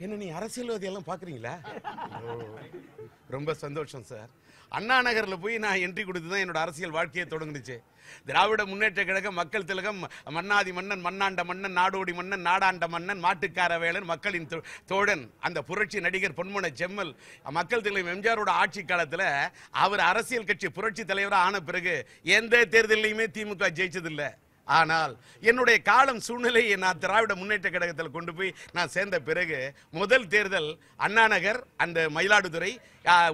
என்ன நீ அரசியல்வாதி எல்லாம் பாக்குறீங்களா ஓ, ரொம்ப சந்தோஷம் சார் அண்ணா நகர்ல போய் நான் என்ட்ரி கொடுத்து தான் என்னோட அரசியல் வாழ்க்கையை தொடங்குனுச்சு. திராவிட முன்னேற்ற கழகம் மக்கள் திலகம் மன்னாதி மன்னன் மண்ணாண்ட மன்னன் நாடோடி மன்னன் நாடாண்ட மன்னன் மாட்டுக்கார வேலன் மக்களின் தோழன் அந்த புரட்சி நடிகர் பொன்முன செம்மல் மக்கள் திலகம் எம்ஜிஆரோட ஆட்சி காலத்துல அவர் அரசியல் கட்சி புரட்சி தலைவராக ஆன பிறகு எந்த தேர்தலையுமே திமுக ஜெயிச்சதில்லை. ஆனால் என்னுடைய காலம் சூழ்நிலையை நான் திராவிட முன்னேற்ற கழகத்தில் கொண்டு போய் நான் சேர்ந்த பிறகு முதல் தேர்தல் அண்ணாநகர் அந்த மயிலாடுதுறை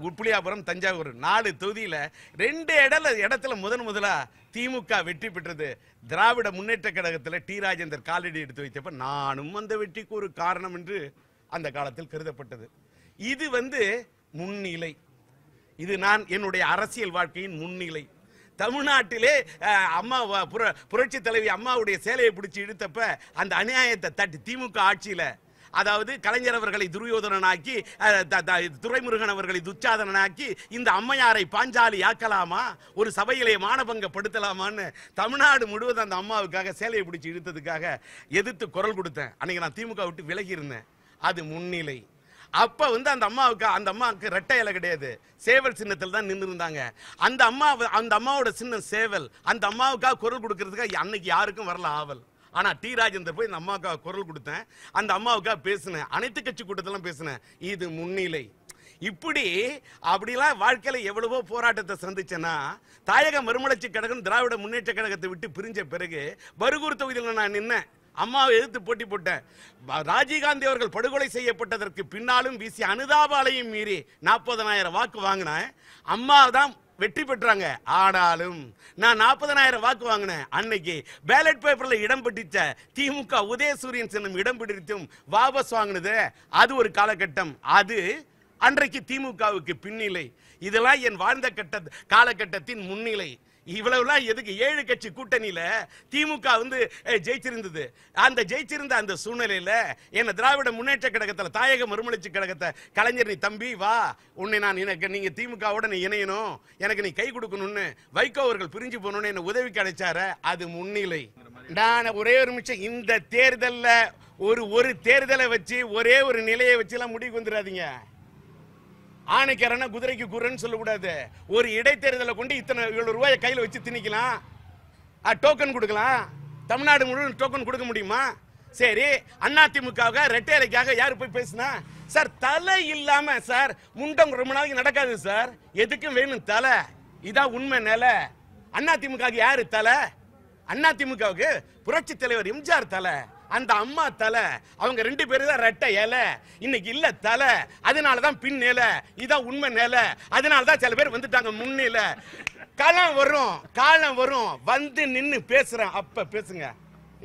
உப்புளியாபுரம் தஞ்சாவூர் நாலு தொகுதியில் ரெண்டு இடல இடத்துல முதன் முதலாக திமுக வெற்றி பெற்றது. திராவிட முன்னேற்ற கழகத்தில் டி ராஜேந்தர் காலடி எடுத்து வைத்தப்ப நானும் அந்த வெற்றிக்கு ஒரு காரணம் என்று அந்த காலத்தில் கருதப்பட்டது. இது வந்து முன்னிலை. இது நான் என்னுடைய அரசியல் வாழ்க்கையின் முன்னிலை. தமிழ்நாட்டிலே அம்மா புர புரட்சி தலைவி அம்மாவுடைய சேலையை பிடிச்சி இழுத்தப்ப அந்த அநியாயத்தை தட்டி திமுக ஆட்சியில அதாவது கலைஞர் அவர்களை துரியோதனனாக்கி த- த- துரைமுருகன் அவர்களை துச்சாதனனாக்கி இந்த அம்மையாரை பாஞ்சாலி ஆக்கலாமா? ஒரு சபையிலே மானபங்கப்படுத்தலாமான்னு தமிழ்நாடு முழுவதும் அந்த அம்மாவுக்காக சேலையை பிடிச்சி இழுத்ததுக்காக எதிர்த்து குரல் கொடுத்தேன். அன்னைக்கு நான் திமுக விட்டு விலகி இருந்தேன். அது முன்னிலை. அப்ப வந்து அந்த அம்மாவுக்கு அந்த அம்மாவுக்கு ரெட்டை இலை கிடையாது. சேவல் சின்னத்தில் தான் நின்று இருந்தாங்க அந்த அம்மா அந்த அம்மாவோட சின்னம் சேவல் அந்த அம்மாவுக்காக குரல் கொடுக்கறதுக்காக அன்னைக்கு யாருக்கும் வரல ஆவல். ஆனா டி. ராஜேந்தர் போய் இந்த அம்மாவுக்காக குரல் கொடுத்தேன். அந்த அம்மாவுக்காக பேசினேன். அனைத்து கட்சி கூட்டத்திலும் பேசினேன். இது முன்னிலை. இப்படி அப்படிலாம் வாழ்க்கையில எவ்வளவோ போராட்டத்தை சந்திச்சேன்னா தாயக மறுமலர்ச்சி கழகம் திராவிட முன்னேற்ற கழகத்தை விட்டு பிரிஞ்ச பிறகு பருகூர் தொகுதியில் நான் நின்னேன். அம்மாவை எதிர்த்து போட்டி போட்டேன். ராஜீவ்காந்தி அவர்கள் படுகொலை செய்யப்பட்டதற்கு பின்னாலும் வீசி அனுதாபாலையும் மீறி நாற்பதனாயிரம் வாக்கு வாங்கினேன். அம்மா தான் வெற்றி பெற்றாங்க. ஆனாலும் நான் நாற்பதனாயிரம் வாக்கு வாங்கினேன். அன்னைக்கு பேலட் பேப்பர்ல இடம் பிடிச்ச திமுக உதயசூரியன் சின்னம் இடம் பிடித்தும் வாபஸ் வாங்கினது. அது ஒரு காலகட்டம். அது அன்றைக்கு திமுகவுக்கு பின்னிலை. இதெல்லாம் என் வாழ்ந்த கட்ட காலகட்டத்தின் முன்னிலை. இவ்வளவுலாம் எதுக்கு? ஏழு கட்சி கூட்டணியில திமுக வந்து ஜெயிச்சிருந்தது. அந்த ஜெயிச்சிருந்த அந்த சூழ்நிலையில என்ன திராவிட முன்னேற்ற கழகத்துல தாயக மறுமலர்ச்சி கழகத்தை கலைஞர் நீ தம்பி வா. உன்னை நான் எனக்கு நீங்க திமுகவோட நீ இணையணும். எனக்கு நீ கை கொடுக்கணும்னு வைகோ அவர்கள் பிரிஞ்சு போகணும்னு என்ன உதவி கிடைச்சார அது முன்னிலை. நான் ஒரே ஒரு நிமிஷம் இந்த தேர்தல்ல ஒரு ஒரு தேர்தலை வச்சு ஒரே ஒரு நிலையை வச்சு எல்லாம் முடிவுக்கு வந்துடாதீங்க. ஆணைக்கரன குதிரைக்கு குரன்னு சொல்லக்கூடாது. ஒரு இடைத்தேர்தலை கொண்டு இத்தனை இவ்வளவு ரூபாயை கையில் வச்சு திணிக்கலாம். டோக்கன் கொடுக்கலாம். தமிழ்நாடு முழுவதும் டோக்கன் கொடுக்க முடியுமா? சரி அதிமுகவுக்காக ரெட்டையலைக்காக யார் போய் பேசுனா? சார் தலை இல்லாம சார் முண்டம் ரொம்ப நாளைக்கு நடக்காது சார். எதுக்கும் வேணும் தலை? இதான் உண்மை நில. அதிமுகவுக்கு யாரு தலை? அதிமுகவுக்கு புரட்சி தலைவர் எம்ஜிஆர் தலை. அந்த அம்மா தலை அவங்க ரெண்டு பேரும் தான் ரெட்டை இலை. இன்னைக்கு இல்லை தலை அதனால தான் பின் இலை. இதான் உண்மை நிலை. அதனால தான் சில பேர் வந்துட்டாங்க முன்னில. காலம் வரும் காலம் வரும். வந்து நின்று பேசுறேன். அப்ப பேசுங்க.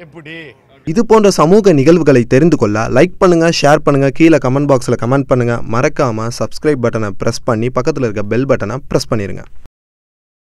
எப்படி? இது போன்ற சமூக நிகழ்வுகளை தெரிந்து கொள்ள லைக் பண்ணுங்க ஷேர் பண்ணுங்க கீழே கமெண்ட் பாக்ஸில் கமெண்ட் பண்ணுங்க. மறக்காம சப்ஸ்கிரைப் பட்டனை ப்ரெஸ் பண்ணி பக்கத்தில் இருக்க பெல் பட்டனை ப்ரெஸ் பண்ணிடுங்க